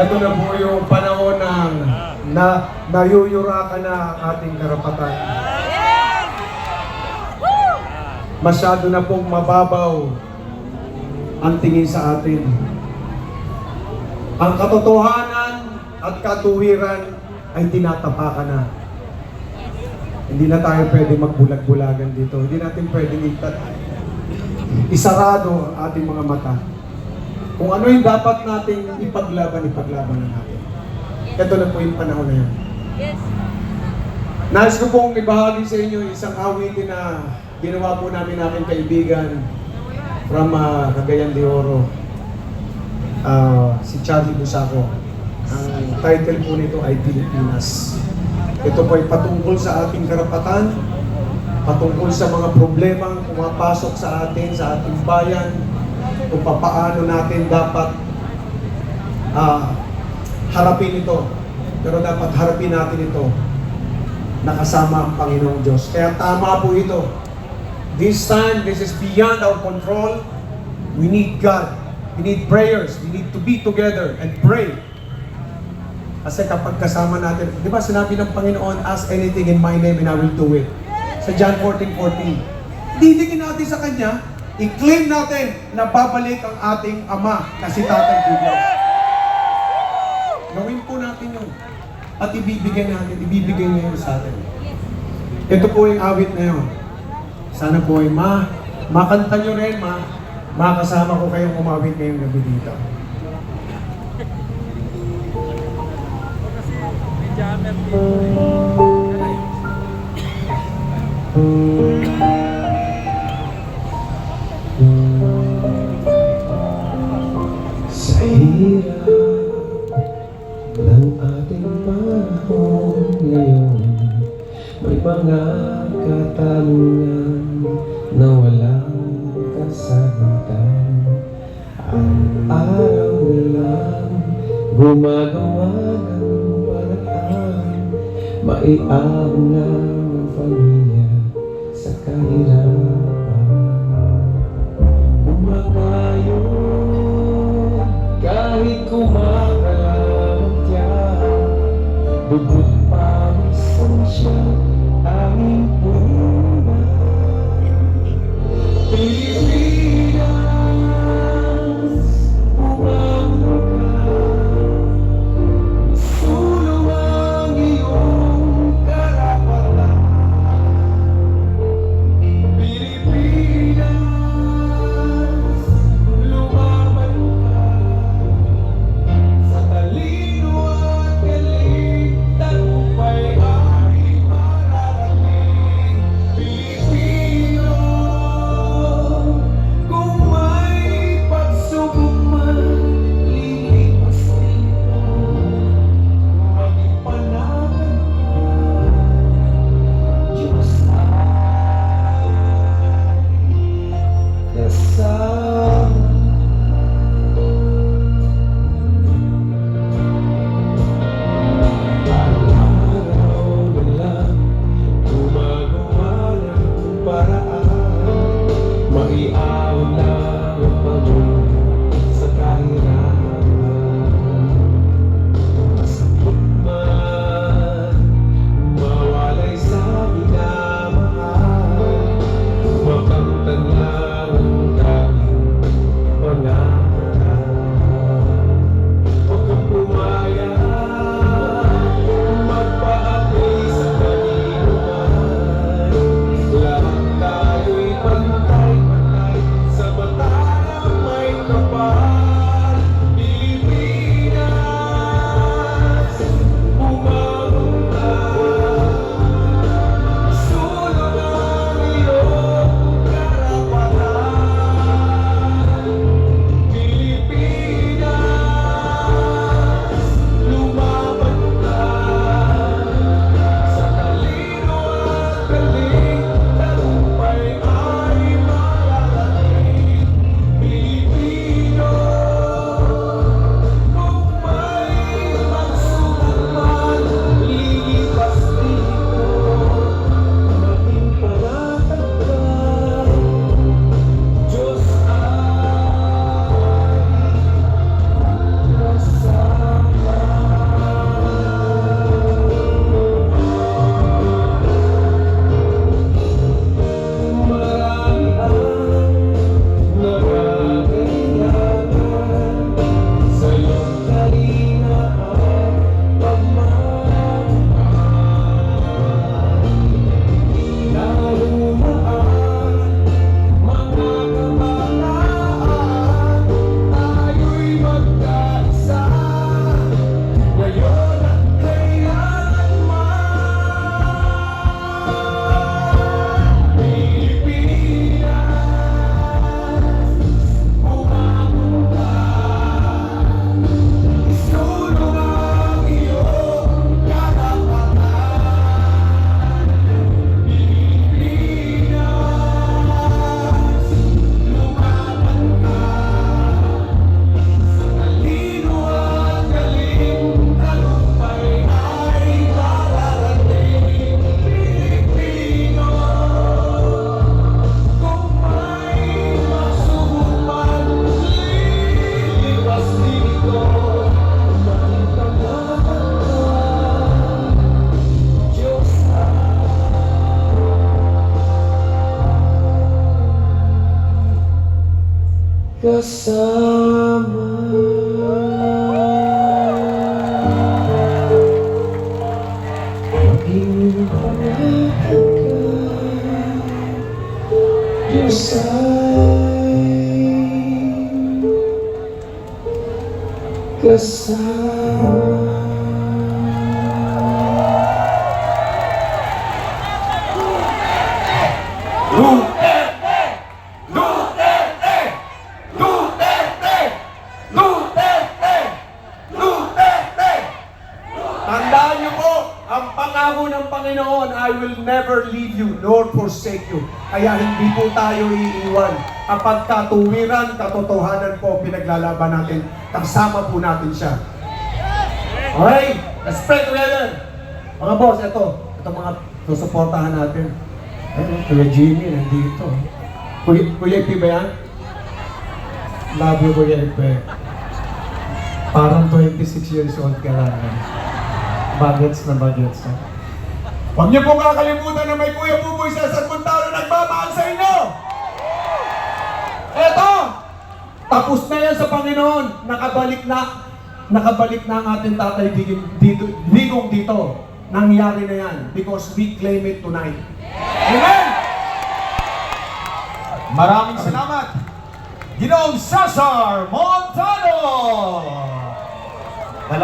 Ito na po yung panahon ng na nayuyurakan na ang ating karapatan. Masyado na pong mababaw ang tingin sa atin. Ang katotohanan at katuwiran ay tinatapakan na. Hindi na tayo pwede magbulag-bulagan dito. Hindi natin pwede isarado ang ating mga mata. Kung ano yung dapat nating ipaglaban, ipaglaban na natin. Ito na po yung panahon na yan. Yes. Nais ko pong ibahagi sa inyo isang awitin na ginawa po namin aking kaibigan from uh, Cagayan de Oro. Ah, si Charlie Busaco. Ang title po nito ay Pilipinas. Ito po ay patungkol sa ating karapatan, patungkol sa mga problemang pumapasok sa atin, sa ating bayan, kung paano natin dapat ah, harapin ito. Pero dapat harapin natin ito nakasama ang Panginoong Diyos. Kaya tama po ito. This time, this is beyond our control. We need God. We need prayers. We need to be together and pray. Kasi kapag kasama natin, di ba sinabi ng Panginoon, ask anything in my name and I will do it. Sa John 14:14. Didingin natin sa Kanya, i-claim natin na babalik ang ating Ama na si Tatay Google. Gawin po natin yun. At ibibigay natin, ibibigay niya yun sa atin. Ito po yung awit na yun. Sana po ay ma, makanta nyo rin, ma, makasama ko kayong umawit ngayong gabi dito. Sa mga katanungan na walang kasagutan. Araw-araw na lang gumagawa ng paraan Maiahon na paraan. Maiaw lang ang pamilya kasama. Maging kasama ng Panginoon, I will never leave you nor forsake you. Kaya hindi po tayo iiwan. Kapag katuwiran, katotohanan po, pinaglalaban natin, kasama po natin siya. Okay, let's pray together. Mga boss, ito, ito mga susuportahan natin. Ayun, Kuya Jimmy, nandito. Kuya, Kuya Ipi ba yan? Love you, Kuya Ipi. Parang 26 years old ka lang. eh. Bagets na bagets. Ha? Huwag niyo po kakalimutan na may Kuya Buboy sa San Montano nagmamahal sa inyo! Eto! Tapos na yan sa Panginoon. Nakabalik na. Nakabalik na ang ating tatay diging, dito, digong dito. Nangyari na yan because we claim it tonight. Amen! Maraming salamat. Ginoong Cesar Monte